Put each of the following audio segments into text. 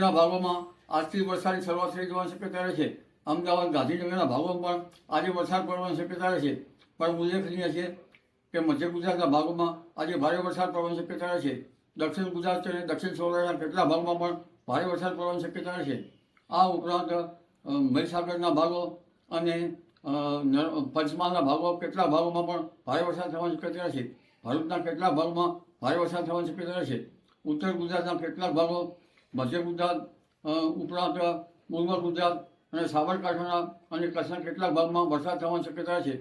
ના ભાગોમાં આજથી વરસાદની શરૂઆત થઈ જવાની શક્યતા રહે છે. અમદાવાદ, ગાંધીનગરના ભાગોમાં પણ આજે વરસાદ પડવાની શક્યતા રહે છે. પણ ઉલ્લેખનીય છે કે મધ્ય ગુજરાતના ભાગોમાં આજે ભારે વરસાદ પડવાની શક્યતા રહે છે. દક્ષિણ ગુજરાત અને દક્ષિણ સૌરાષ્ટ્રના કેટલા ભાગમાં પણ ભારે વરસાદ પડવાની શક્યતા રહે છે. આ ઉપરાંત મહીસાગરના ભાગો અને પંચમહાલના ભાગો કેટલા ભાગોમાં પણ ભારે વરસાદ થવાની શક્યતા રહે છે. ભરૂચના કેટલા ભાગમાં ભારે વરસાદ થવાની શક્યતા રહે છે. ઉત્તર ગુજરાતના કેટલાક ભાગો મધ્ય ગુજરાત ઉપરાંત પૂર્વ ગુજરાત અને સાબરકાંઠાના અને કચ્છના કેટલાક ભાગમાં વરસાદ થવાની શક્યતા છે.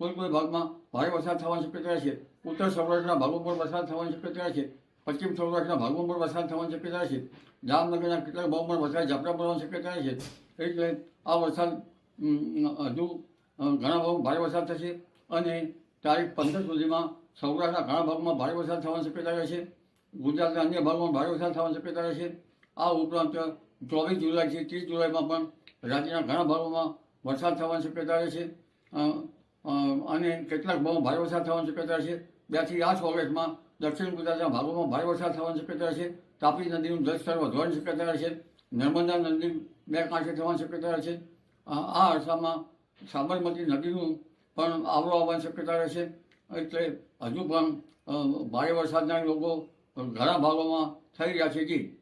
કોઈ કોઈ ભાગમાં ભારે વરસાદ થવાની શક્યતા છે. ઉત્તર સૌરાષ્ટ્રના ભાગો પર વરસાદ થવાની શક્યતા છે. પશ્ચિમ સૌરાષ્ટ્રના ભાગો પર વરસાદ થવાની શક્યતા છે. જામનગરના કેટલાક ભાગમાં વરસાદ ઝાપટા પડવાની શક્યતા છે. એટલે આ વરસાદ હજુ ઘણા ભાગમાં ભારે વરસાદ થશે અને તારીખ પંદર સુધીમાં સૌરાષ્ટ્રના ઘણા ભાગમાં ભારે વરસાદ થવાની શક્યતા રહે છે ગુજરાતના અન્ય ભાગોમાં ભારે વરસાદ થવાની શક્યતા રહે છે આ ઉપરાંત ચોવીસ જુલાઈથી ત્રીસ જુલાઈમાં પણ રાજ્યના ઘણા ભાગોમાં વરસાદ થવાની શક્યતા રહે છે. અ, અ, અને કેટલાક ભાગમાં ભારે વરસાદ થવાની શક્યતા રહે છે બેથી આઠ ઓગસ્ટમાં દક્ષિણ ગુજરાતના ભાગોમાં ભારે વરસાદ થવાની શક્યતા રહે છે. તાપી નદીનું જળસ્તર વધવાની શક્યતા રહે છે. નર્મદા નદી બે કાંઠે થવાની શક્યતા રહે છે. આ આ અરસામાં સાબરમતી નદીનું પણ આવરો આવવાની શક્યતા રહેશે એટલે હજુ પણ ભારે વરસાદના લોકો ઘણા ભાગોમાં થઈ રહ્યા છે જી.